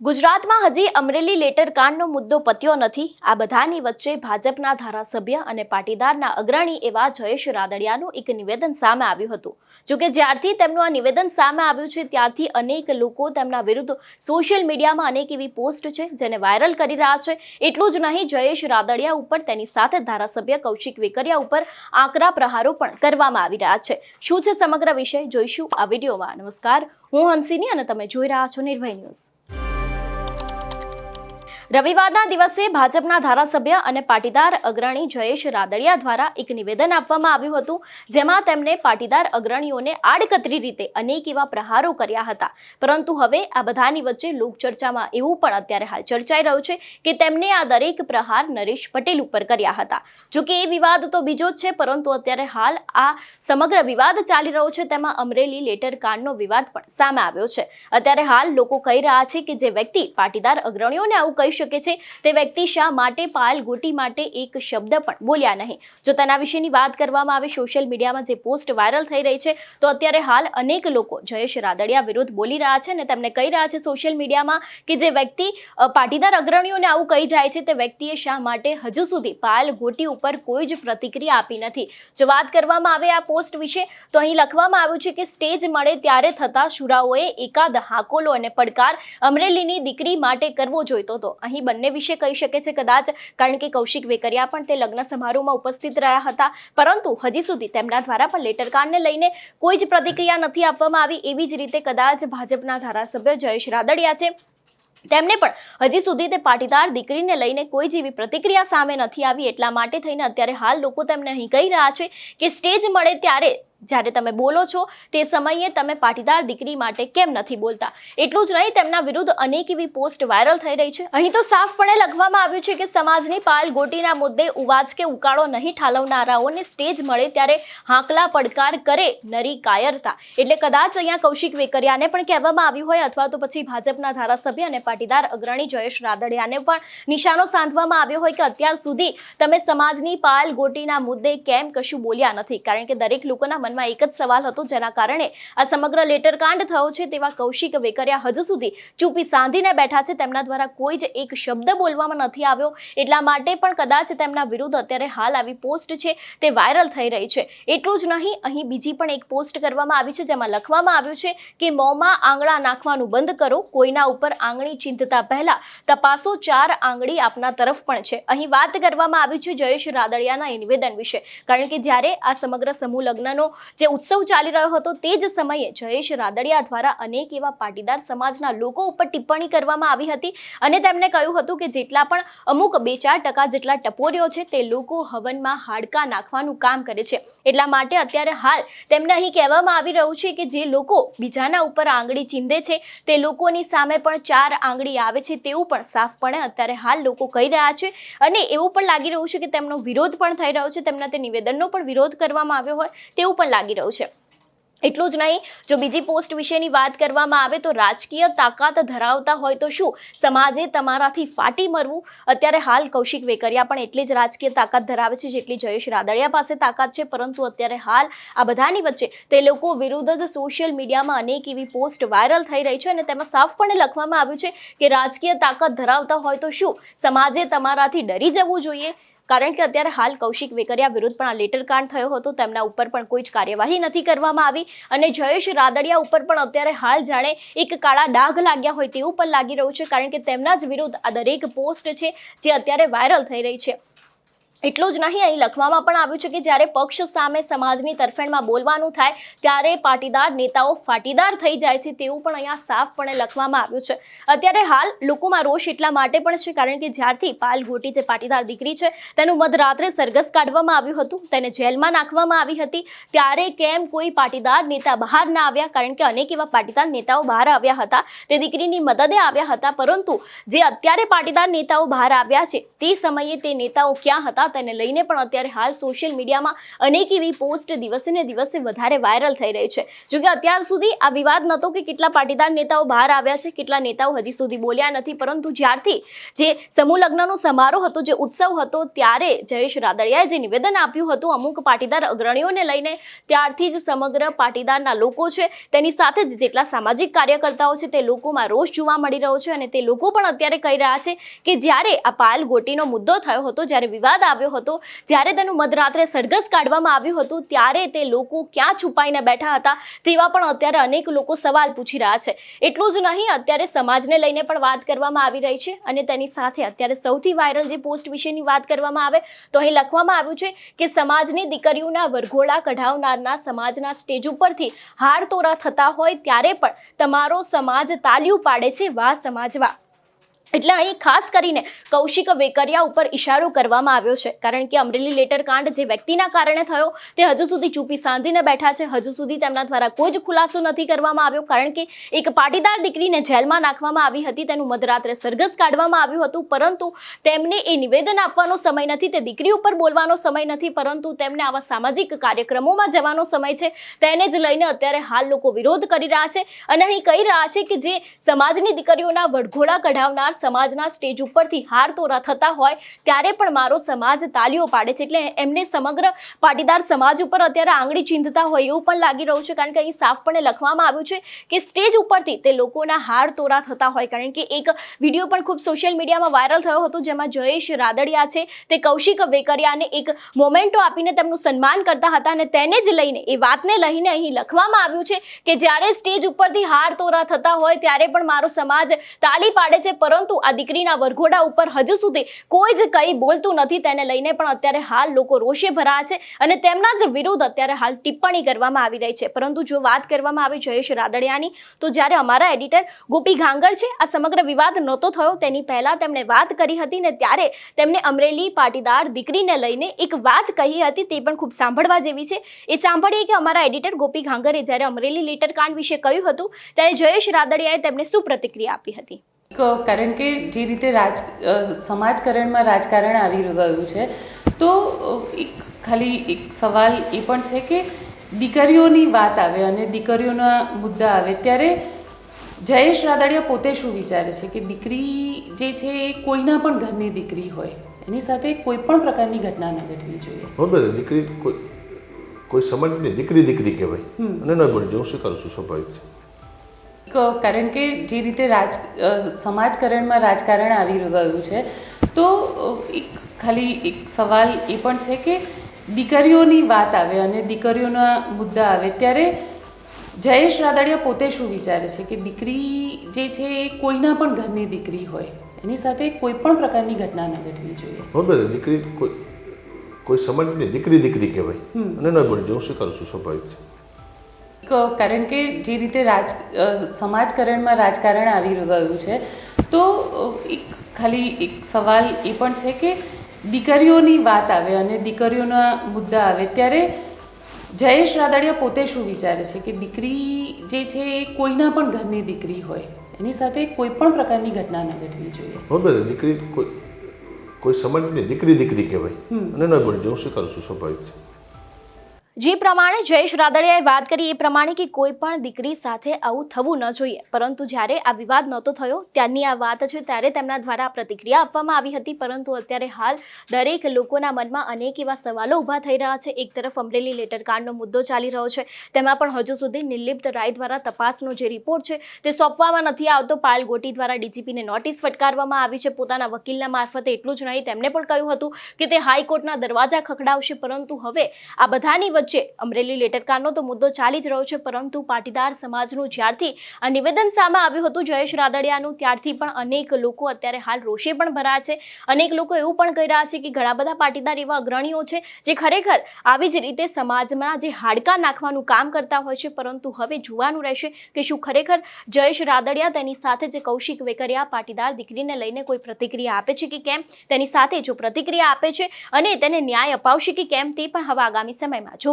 ગુજરાતમાં હજી અમરેલી લેટર કાંડનો મુદ્દો પત્યો નથી. આ બધાની વચ્ચે ભાજપના ધારાસભ્ય અને પાટીદારના અગ્રણી એવા જયેશ રાદડિયાનું એક નિવેદન સામે આવ્યું હતું. જોકે જ્યારથી તેમનું આ નિવેદન સામે આવ્યું છે, ત્યારથી અનેક લોકો તેમના વિરુદ્ધ સોશિયલ મીડિયામાં અનેક એવી પોસ્ટ છે, જેને વાયરલ કરી રહ્યા છે. એટલું જ નહીં, જયેશ રાદડિયા ઉપર તેની સાથે ધારાસભ્ય કૌશિક વેકરિયા ઉપર આકરા પ્રહારો પણ કરવામાં આવી રહ્યા છે. શું છે સમગ્ર વિષય? જોઈશું આ વિડીયોમાં. નમસ્કાર. હું હંસિની અને તમે જોઈ રહ્યા છો નિર્ભય ન્યૂઝ. રવિવારના દિવસે ભાજપના ધારાસભ્ય અને પાટીદાર અગ્રણી જયેશ રાદડિયા દ્વારા એક નિવેદન આપવામાં આવ્યું હતું, જેમાં તેમણે પાટીદાર અગ્રણીઓને આડકતરી રીતે અનેક એવા પ્રહારો કર્યા હતા. પરંતુ હવે આ બધાની વચ્ચે લોકચર્ચામાં એવું પણ અત્યારે હાલ ચર્ચાઈ રહ્યું છે કે તેમને આ દરેક પ્રહાર નરેશ પટેલ ઉપર કર્યા હતા. જોકે એ વિવાદ તો બીજો જ છે, પરંતુ અત્યારે હાલ આ સમગ્ર વિવાદ ચાલી રહ્યો છે, તેમાં અમરેલી લેટર કાંડનો વિવાદ પણ સામે આવ્યો છે. અત્યારે હાલ લોકો કહી રહ્યા છે કે જે વ્યક્તિ પાટીદાર અગ્રણીઓને આવું કહી શકે છે. તે વ્યક્તિ શા માટે પાયલ ગોટી માટે એક શબ્દ પણ બોલ્યા નહીં? જો તેના વિશેની વાત કરવામાં આવે, સોશિયલ મીડિયામાં જે પોસ્ટ વાયરલ થઈ રહી છે, તો અત્યારે હાલ અનેક લોકો જયેશ રાદડિયા વિરુદ્ધ બોલી રહ્યા છે અને તેમને કહી રહ્યા છે સોશિયલ મીડિયામાં કે જે વ્યક્તિ પાટીદાર અગ્રણીઓને આવું કહી જાય છે, તે વ્યક્તિએ શા માટે હજુ સુધી પાયલ ગોટી ઉપર કોઈ જ પ્રતિક્રિયા આપી નથી? જો વાત કરવામાં આવે આ પોસ્ટ વિશે, તો અહીં લખવામાં આવ્યું છે કે સ્ટેજ મળે ત્યારે થતા શુરાઓએ એકાદ હાકોલો અને પડકાર અમરેલીની દીકરી માટે કરવો જોઈતો હતો. અહીં બંને વિશે કહી શકે છે કદાચ, કારણ કે કૌશિક વેકરિયા પણ તે લગ્ન સમારોહમાં ઉપસ્થિત રહ્યા હતા. પરંતુ હજી સુધી તેમના દ્વારા પણ લેટર કાર્ડને લઈને કોઈ જ પ્રતિક્રિયા નથી આપવામાં આવી. એવી જ રીતે કદાચ ભાજપના ધારાસભ્ય જયેશ રાદડિયા છે, તેમને પણ હજી સુધી તે પાટીદાર દીકરીને લઈને કોઈ જેવી પ્રતિક્રિયા સામે નથી આવી. એટલા માટે થઈને અત્યારે હાલ લોકો તેમને અહીં કહી રહ્યા છે કે સ્ટેજ મળે ત્યારે જ્યારે તમે બોલો છો, તે સમયે તમે પાટીદાર દીકરી માટે કેમ નથી બોલતા? એટલું જ નહીં, તેમના વિરુદ્ધ અનેક એવી પોસ્ટ વાયરલ થઈ રહી છે. અહીં તો સાફપણે લખવામાં આવ્યું છે કે સમાજની પાલ ગોટીના મુદ્દે ઉવાજ કે ઉકાળો નહીં ઠાલવનારાઓને સ્ટેજ મળે ત્યારે હાંકલા પડકાર કરે નરી કાયરતા. એટલે કદાચ અહીંયા કૌશિક વેકરિયાને પણ કહેવામાં આવ્યું હોય અથવા તો પછી ભાજપના ધારાસભ્ય અને પાટીદાર અગ્રણી જયેશ રાદડિયાને પણ નિશાનો સાંધવામાં આવ્યો હોય કે અત્યાર સુધી તમે સમાજની પાલ ગોટીના મુદ્દે કેમ કશું બોલ્યા નથી? કારણ કે દરેક લોકોના મનમાં એક જ સવાલ હતો જેના કારણે આ સમગ્ર લેટર કાંડ થયો છે તેવા કૌશિક વેકરિયા હજુ સુધી ચૂપી સાંધીને બેઠા છે. તેમના દ્વારા કોઈ જ એક શબ્દ બોલવામાં નથી આવ્યો. એટલા માટે પણ કદાચ તેમના વિરુદ્ધ અત્યારે હાલ આવી પોસ્ટ છે તે વાયરલ થઈ રહી છે. એટલું જ નહીં, અહીં બીજી પણ એક પોસ્ટ કરવામાં આવી છે જેમાં લખવામાં આવ્યું છે કે મોંમાં આંગળા નાખવાનું બંધ કરો. કોઈના ઉપર આંગળી ચિંતતા પહેલા તપાસો. ચાર આંગળી આપના તરફ પણ છે. અહીં વાત કરવામાં આવી છે જયેશ રાદડિયાના નિવેદન વિશે. કારણ કે જ્યારે આ સમગ્ર સમૂહ લગ્નનો જે ઉત્સવ ચાલી રહ્યો હતો તે જ સમયે જયેશ રાદડિયા દ્વારા અનેક એવા પાટીદાર સમાજના લોકો ઉપર ટિપ્પણી કરવામાં આવી હતી અને તેમણે કહ્યું હતું કે જેટલા પણ અમુક બે ચાર ટકા જેટલા ટપોરીઓ છે તે લોકો હવનમાં હાડકા નાખવાનું કામ કરે છે. એટલા માટે અત્યારે હાલ તેમને અહીં કહેવામાં આવી રહ્યું છે કે જે લોકો બીજાના ઉપર આંગળી ચીંધે છે તે લોકોની સામે પણ ચાર આંગળી આવે છે તેવું પણ સાફપણે અત્યારે હાલ લોકો કહી રહ્યા છે અને એવું પણ લાગી રહ્યું છે કે તેમનો વિરોધ પણ થઈ રહ્યો છે. તેમના તે નિવેદનનો પણ વિરોધ કરવામાં આવ્યો હોય તેવું પણ લાગી રહ્યું છે. એટલું જ નહીં, જો બીજી પોસ્ટ વિશેની વાત કરવામાં આવે તો રાજકીય તાકાત ધરાવતા હોય તો શું? સમાજે તમારાથી ફાટી મરવું? અત્યારે હાલ કૌશિક વેકરિયા પણ એટલી જ રાજકીય તાકાત ધરાવે છે જેટલી જયેશ રાદડિયા પાસે તાકાત છે, પરંતુ અત્યારે હાલ આ બધાની વચ્ચે તે લોકો વિરુદ્ધ જ સોશિયલ મીડિયામાં અનેક એવી પોસ્ટ વાયરલ થઈ રહી છે અને તેમાં સાફપણે લખવામાં આવ્યું છે કે રાજકીય તાકાત ધરાવતા હોય તો શું? સમાજે તમારાથી ડરી જવું જોઈએ? કારણ કે અત્યારે હાલ કૌશિક વેકરિયા વિરુદ્ધ પણ આ લેટરકાંડ થયો હતો. તેમના ઉપર પણ કોઈ જ કાર્યવાહી નથી કરવામાં આવી. અને જયેશ રાદડિયા ઉપર પણ અત્યારે હાલ જાણે એક કાળા ડાઘ લાગ્યા હોય તેવું પણ લાગી રહ્યું છે. કારણ કે તેમના જ વિરુદ્ધ આ દરેક પોસ્ટ છે જે અત્યારે વાયરલ થઈ રહી છે. એટલું જ નહીં, અહીં લખવામાં પણ આવ્યું છે કે જ્યારે પક્ષ સામે સમાજની તરફેણમાં બોલવાનું થાય, ત્યારે પાટીદાર નેતાઓ ફાટીદાર થઈ જાય છે તેવું પણ અહીંયા સાફપણે લખવામાં આવ્યું છે. અત્યારે હાલ લોકોમાં રોષ એટલા માટે પણ છે, કારણ કે જ્યારથી પાલ ગોટી જે પાટીદાર દીકરી છે, તેનું મધરાત્રે સરઘસ કાઢવામાં આવ્યું હતું, તેને જેલમાં નાખવામાં આવી હતી, ત્યારે કેમ કોઈ પાટીદાર નેતા બહાર ના આવ્યા, કારણ કે અનેક એવા પાટીદાર નેતાઓ બહાર આવ્યા હતા, તે દીકરીની મદદે આવ્યા હતા, પરંતુ જે અત્યારે પાટીદાર નેતાઓ બહાર આવ્યા છે, તે સમયે તે નેતાઓ ક્યાં હતા હતા તેને લઈને પણ અત્યારે હાલ સોશિયલ મીડિયામાં અનેક એવી પોસ્ટ દિવસે ને દિવસે વધારે વાયરલ થઈ રહી છે. જોકે અત્યાર સુધી આ વિવાદ નહોતો કે કેટલા પાટીદાર નેતાઓ બહાર આવ્યા છે, કેટલા નેતાઓ હજી સુધી બોલ્યા નથી, પરંતુ જ્યારથી જે સમૂહ લગ્નનો સમારોહ હતો, જે ઉત્સવ હતો, ત્યારે જયેશ રાદડિયાએ જે નિવેદન આપ્યું હતું અમુક પાટીદાર અગ્રણીઓને લઈને, ત્યારથી જ સમગ્ર પાટીદારના લોકો છે, તેની સાથે જ જેટલા સામાજિક કાર્યકર્તાઓ છે, તે લોકોમાં રોષ જોવા મળી રહ્યો છે અને તે લોકો પણ અત્યારે કહી રહ્યા છે કે જ્યારે આ પાયલ ગોટીનો મુદ્દો થયો હતો, જ્યારે વિવાદ આવ્યો હતો. જ્યારે તેનું મધરાત્રે સરઘસ કાઢવામાં આવ્યું હતું, ત્યારે તે લોકો ક્યાં છુપાઈને બેઠા હતા તેવા પણ અત્યારે અનેક લોકો સવાલ પૂછી રહ્યા છે. એટલું જ નહીં, અત્યારે સમાજને લઈને પણ વાત કરવામાં આવી રહી છે અને તેની સાથે અત્યારે સૌથી વાયરલ જે પોસ્ટ વિશેની વાત કરવામાં આવે, તો અહીં લખવામાં આવ્યું છે કે સમાજની દીકરીઓના વરઘોડા કઢાવનારના સમાજના સ્ટેજ ઉપરથી હાર તોરા થતા હોય, ત્યારે પણ તમારો સમાજ તાલ્યું પાડે છે વાહ સમાજવા. એટલે અહીં ખાસ કરીને કૌશિક વેકરિયા ઉપર ઇશારો કરવામાં આવ્યો છે. કારણ કે અમરેલી લેટર કાંડ જે વ્યક્તિના કારણે થયો, તે હજુ સુધી ચૂપી સાંધીને બેઠા છે. હજુ સુધી તેમના દ્વારા કોઈ જ ખુલાસો નથી કરવામાં આવ્યો, કારણ કે એક પાટીદાર દીકરીને જેલમાં નાખવામાં આવી હતી. તેનું મધરાત્રે સરઘસ કાઢવામાં આવ્યું હતું, પરંતુ તેમને એ નિવેદન આપવાનો સમય નથી, તે દીકરી ઉપર બોલવાનો સમય નથી, પરંતુ તેમને આવા સામાજિક કાર્યક્રમોમાં જવાનો સમય છે. તેને જ લઈને અત્યારે હાલ લોકો વિરોધ કરી રહ્યા છે અને અહીં કહી રહ્યા છે કે જે સમાજની દીકરીઓના વડઘોડા કઢાવનાર સમાજના સ્ટેજ ઉપરથી હાર તોરા થતા હોય, ત્યારે પણ મારો સમાજ તાલીઓ પાડે છે. એટલે એમને સમગ્ર પાટીદાર સમાજ ઉપર અત્યારે આંગળી ચીંધતા હોય એવું પણ લાગી રહ્યું છે. કારણ કે અહીં સાફપણે લખવામાં આવ્યું છે કે સ્ટેજ ઉપરથી તે લોકોના હાર તોરા થતા હોય. કારણ કે એક વીડિયો પણ ખૂબ સોશિયલ મીડિયામાં વાયરલ થયો હતો, જેમાં જયેશ રાદડિયા છે, તે કૌશિક વેકરિયાને એક મોમેન્ટો આપીને તેમનું સન્માન કરતા હતા અને તેને જ લઈને એ વાતને લઈને અહીં લખવામાં આવ્યું છે કે જ્યારે સ્ટેજ ઉપરથી હાર તોરા થતા હોય, ત્યારે પણ મારો સમાજ તાલી પાડે છે. પરંતુ આ દીકરીના વરઘોડા ઉપર હજુ સુધી કોઈ જ કંઈ બોલતું નથી. તેને લઈને પણ અત્યારે હાલ લોકો રોષે ભરાયા છે અને તેમના જ વિરુદ્ધ અત્યારે હાલ ટિપ્પણી કરવામાં આવી રહી છે. પરંતુ જો વાત કરવામાં આવે જયેશ રાદડિયાની, તો જ્યારે અમારા એડિટર ગોપી ઘાંગર છે, આ સમગ્ર વિવાદ નહોતો થયો. તેની પહેલાં તેમણે વાત કરી હતી ને ત્યારે તેમણે અમરેલી પાટીદાર દીકરીને લઈને એક વાત કહી હતી, તે પણ ખૂબ સાંભળવા જેવી છે. એ સાંભળીએ કે અમારા એડિટર ગોપી ઘાંગરે જ્યારે અમરેલી લેટર કાંડ વિશે કહ્યું હતું, ત્યારે જયેશ રાદડિયાએ તેમને શું પ્રતિક્રિયા આપી હતી? કારણ કે જે રીતે રાજ સમાજકરણમાં રાજકારણ આવી રહ્યું છે તો એક ખાલી એક સવાલ એ પણ છે કે દીકરીઓની વાત આવે અને દીકરીઓના મુદ્દા આવે ત્યારે જયેશ રાદડિયા પોતે શું વિચારે છે કે દીકરી જે છે એ કોઈના પણ ઘરની દીકરી હોય એની સાથે કોઈ પણ પ્રકારની ઘટના ન ઘટવી જોઈએ. બરાબર દીકરી કોઈ કોઈ સમાજની દીકરી દીકરી કહેવાય. અને ન બોલી હું સ્વીકારું છું સ્વાભાવિક છે? કારણ કે જે રીતે રાજ સમાજકરણમાં રાજકારણ આવી ગયું છે તો એક ખાલી એક સવાલ એ પણ છે કે દીકરીઓની વાત આવે અને દીકરીઓના મુદ્દા આવે ત્યારે જયેશ રાદડિયા પોતે શું વિચારે છે કે દીકરી જે છે એ કોઈના પણ ઘરની દીકરી હોય એની સાથે કોઈ પણ પ્રકારની ઘટના ન ઘટવી જોઈએ બરાબર દીકરી કોઈ કોઈ સમાજની દીકરી દીકરી કહેવાય. અને ન બોલી હું સ્વીકારું છું સ્વાભાવિક છે. કારણ કે જે રીતે રાજ સમાજકરણમાં રાજકારણ આવી રહ્યું છે તો એક ખાલી એક સવાલ એ પણ છે કે દીકરીઓની વાત આવે અને દીકરીઓના મુદ્દા આવે ત્યારે જયેશ રાદડિયા પોતે શું વિચારે છે કે દીકરી જે છે એ કોઈના પણ ઘરની દીકરી હોય એની સાથે કોઈ પણ પ્રકારની ઘટના ન ઘટવી જોઈએ. બરાબર દીકરી કોઈ કોઈ સમાજની દીકરી દીકરી કહેવાય. અને ન બોલી હું સ્વીકારું છું સ્વાભાવિક છે. જે પ્રમાણે જયેશ રાદડિયાએ વાત કરી, એ પ્રમાણે કે કોઈ પણ દીકરી સાથે આવું થવું ન જોઈએ. પરંતુ જ્યારે આ વિવાદ નહોતો થયો, ત્યારની આ વાત છે, ત્યારે તેમના દ્વારા પ્રતિક્રિયા આપવામાં આવી હતી. પરંતુ અત્યારે હાલ દરેક લોકોના મનમાં અનેક એવા સવાલો ઊભા થઈ રહ્યા છે. એક તરફ અમરેલી લેટરકાંડનો મુદ્દો ચાલી રહ્યો છે. તેમાં પણ હજુ સુધી નિર્લિપ્ત રાય દ્વારા તપાસનો જે રિપોર્ટ છે, તે સોંપવામાં નથી આવતો. પાયલ ગોટી દ્વારા ડીજીપીને નોટિસ ફટકારવામાં આવી છે. પોતાના વકીલના મારફતે એટલું જ નહીં, તેમણે પણ કહ્યું હતું કે તે હાઈકોર્ટના દરવાજા ખખડાવશે. પરંતુ હવે આ બધાની વચ્ચે અમરેલી લેટરકારનો તો મુદ્દો ચાલી જ રહ્યો છે, પરંતુ પાટીદાર સમાજનું જ્યારથી આ નિવેદન સામે આવ્યું હતું જયેશ રાદડિયાનું, ત્યારથી પણ અનેક લોકો અત્યારે હાલ રોષે પણ ભરાયા છે. અનેક લોકો એવું પણ કહી રહ્યા છે કે ઘણા બધા પાટીદાર એવા અગ્રણીઓ છે જે ખરેખર આવી જ રીતે સમાજમાં જે હાડકાં નાખવાનું કામ કરતા હોય છે, પરંતુ હવે જોવાનું રહેશે કે શું ખરેખર જયેશ રાદડિયા તેની સાથે જે કૌશિક વેકરિયા પાટીદાર દીકરીને લઈને કોઈ પ્રતિક્રિયા આપે છે કે કેમ? તેની સાથે જો પ્રતિક્રિયા આપે છે અને તેને ન્યાય અપાવશે કે કેમ તે પણ હવે આગામી સમયમાં